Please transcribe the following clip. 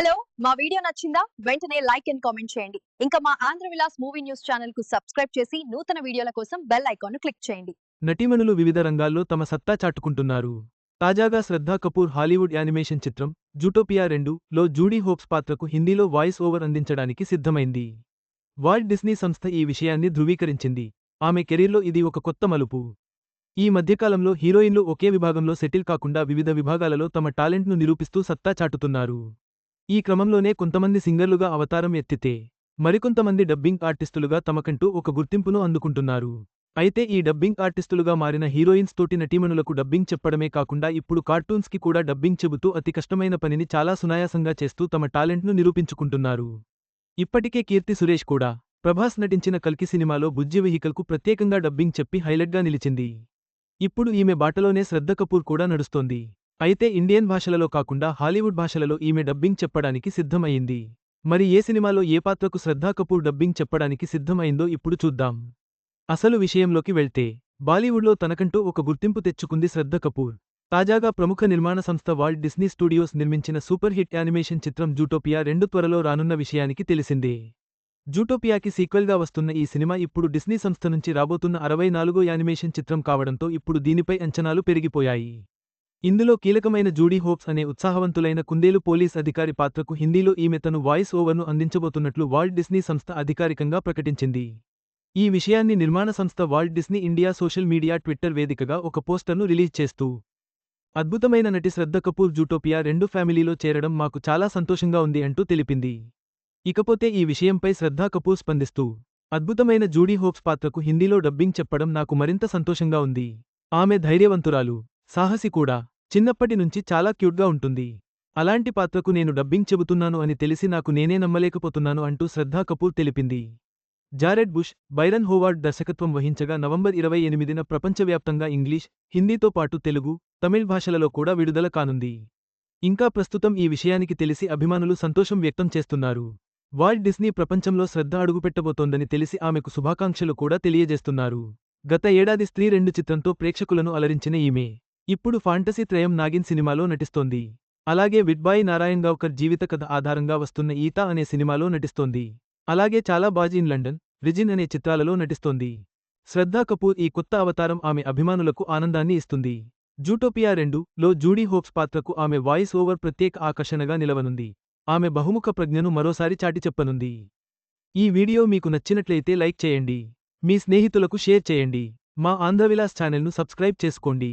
Hello మా video నచ్చిందా? వెంటనే లైక్ అండ్ కామెంట్ చేయండి. ఇంకా మా ఆంధ్ర విలాస్ మూవీ న్యూస్ ఛానల్కు సబ్స్క్రైబ్ చేసి నూతన వీడియోల కోసం బెల్ ఐకాన్ క్లిక్ చేయండి. నటీమణులు వివిధ రంగాల్లో తమ సత్తా చాటుకుంటున్నారు. తాజాగా శ్రద్ధా కపూర్ హాలీవుడ్ యానిమేషన్ చిత్రం జూటోపియా రెండు లో జూడీ హోప్స్ పాత్రకు హిందీలో వాయిస్ ఓవర్ అందించడానికి సిద్ధమైంది. వాల్ట్ డిస్నీ సంస్థ ఈ విషయాన్ని ధృవీకరించింది. ఆమె కెరీర్లో ఇది ఒక కొత్త మలుపు. ఈ మధ్యకాలంలో హీరోయిన్లు ఒకే విభాగంలో సెటిల్ కాకుండా వివిధ విభాగాలలో తమ టాలెంట్ను నిరూపిస్తూ సత్తా చాటుతున్నారు. ఈ క్రమంలోనే కొంతమంది సింగర్లుగా అవతారం ఎత్తితే మరికొంతమంది డబ్బింగ్ ఆర్టిస్టులుగా తమకంటూ ఒక గుర్తింపును అందుకుంటున్నారు. అయితే ఈ డబ్బింగ్ ఆర్టిస్టులుగా మారిన హీరోయిన్స్ తోటి నటీమణులకు డబ్బింగ్ చెప్పడమే కాకుండా ఇప్పుడు కార్టూన్స్కి కూడా డబ్బింగ్ చెబుతూ అతి కష్టమైన పనిని చాలా సునాయాసంగా చేస్తూ తమ టాలెంట్ను నిరూపించుకుంటున్నారు. ఇప్పటికే కీర్తి సురేష్ కూడా ప్రభాస్ నటించిన కల్కి సినిమాలో బుజ్జి వెహికల్కు ప్రత్యేకంగా డబ్బింగ్ చెప్పి హైలైట్గా నిలిచింది. ఇప్పుడు ఈమె బాటలోనే శ్రద్ధ కపూర్ కూడా నడుస్తోంది. అయితే ఇండియన్ భాషలలో కాకుండా హాలీవుడ్ భాషలలో ఈమె డబ్బింగ్ చెప్పడానికి సిద్ధమయ్యింది మరి ఏ సినిమాలో ఏ పాత్రకు శ్రద్ధా కపూర్ డబ్బింగ్ చెప్పడానికి సిద్ధమైందో ఇప్పుడు చూద్దాం. అసలు విషయంలోకి వెళ్తే బాలీవుడ్లో తనకంటూ ఒక గుర్తింపు తెచ్చుకుంది శ్రద్ధ కపూర్. తాజాగా ప్రముఖ నిర్మాణ సంస్థ వాల్ట్ డిస్నీ స్టూడియోస్ నిర్మించిన సూపర్ హిట్ యానిమేషన్ చిత్రం జూటోపియా రెండు త్వరలో రానున్న విషయానికి తెలిసిందే. జూటోపియాకి సీక్వెల్గా వస్తున్న ఈ సినిమా ఇప్పుడు డిస్నీ సంస్థ నుంచి రాబోతున్న అరవై నాలుగో యానిమేషన్ చిత్రం కావడంతో ఇప్పుడు దీనిపై అంచనాలు పెరిగిపోయాయి. ఇందులో కీలకమైన జూడీ హోప్స్ అనే ఉత్సాహవంతులైన కుందేలు పోలీస్ అధికారి పాత్రకు హిందీలో ఈమె తను వాయిస్ ఓవర్ను అందించబోతున్నట్లు వాల్ట్ డిస్నీ సంస్థ అధికారికంగా ప్రకటించింది. ఈ విషయాన్ని నిర్మాణ సంస్థ Walt Disney India social media Twitter వేదికగా ఒక పోస్టర్ను రిలీజ్ చేస్తూ అద్భుతమైన నటి శ్రద్ధ కపూర్ జూటోపియా రెండు ఫ్యామిలీలో చేరడం మాకు చాలా సంతోషంగా ఉంది అంటూ తెలిపింది. ఇకపోతే ఈ విషయంపై శ్రద్ధా కపూర్ స్పందిస్తూ అద్భుతమైన జూడీ హోప్స్ పాత్రకు హిందీలో డబ్బింగ్ చెప్పడం నాకు మరింత సంతోషంగా ఉంది. ఆమె ధైర్యవంతురాలు. సాహసి కూడా చిన్నప్పటి నుంచి చాలా క్యూట్గా ఉంటుంది. అలాంటి పాత్రకు నేను డబ్బింగ్ చెబుతున్నాను అని తెలిసి నాకు నేనే నమ్మలేకపోతున్నాను అంటూ శ్రద్ధా కపూర్ తెలిపింది. జారెడ్ బుష్ బైరన్ హోవార్డ్ దర్శకత్వం వహించగా నవంబర్ ఇరవై ఎనిమిదిన ప్రపంచవ్యాప్తంగా ఇంగ్లీష్ హిందీతో పాటు తెలుగు తమిళ్ భాషలలో కూడా విడుదల కానుంది. ఇంకా ప్రస్తుతం ఈ విషయానికి తెలిసి అభిమానులు సంతోషం వ్యక్తం చేస్తున్నారు. వాల్ట్ డిస్నీ ప్రపంచంలో శ్రద్ధ అడుగుపెట్టబోతోందని తెలిసి ఆమెకు శుభాకాంక్షలు కూడా తెలియజేస్తున్నారు. గత ఏడాది స్త్రీ రెండు చిత్రంతో ప్రేక్షకులను అలరించిన ఈమె ఇప్పుడు ఫాంటసీ త్రయం నాగిన్ సినిమాలో నటిస్తోంది. అలాగే విడ్బాయి నారాయణగావ్కర్ జీవిత కథ ఆధారంగా వస్తున్న ఈత అనే సినిమాలో నటిస్తోంది. అలాగే చాలా బాజ్ ఇన్ లండన్ రిజిన్ అనే చిత్రాలలో నటిస్తోంది. శ్రద్ధా కపూర్ ఈ కొత్త అవతారం ఆమె అభిమానులకు ఆనందాన్ని ఇస్తుంది. జూటోపియా రెండు లో జూడీ హోప్స్ పాత్రకు ఆమె వాయిస్ ఓవర్ ప్రత్యేక ఆకర్షణగా నిలవనుంది. ఆమె బహుముఖ ప్రజ్ఞను మరోసారి చాటి చెప్పనుంది. ఈ వీడియో మీకు నచ్చినట్లయితే లైక్ చేయండి. మీ స్నేహితులకు షేర్ చేయండి. మా ఆంధ్రవిలాస్ ఛానల్ను సబ్స్క్రైబ్ చేసుకోండి.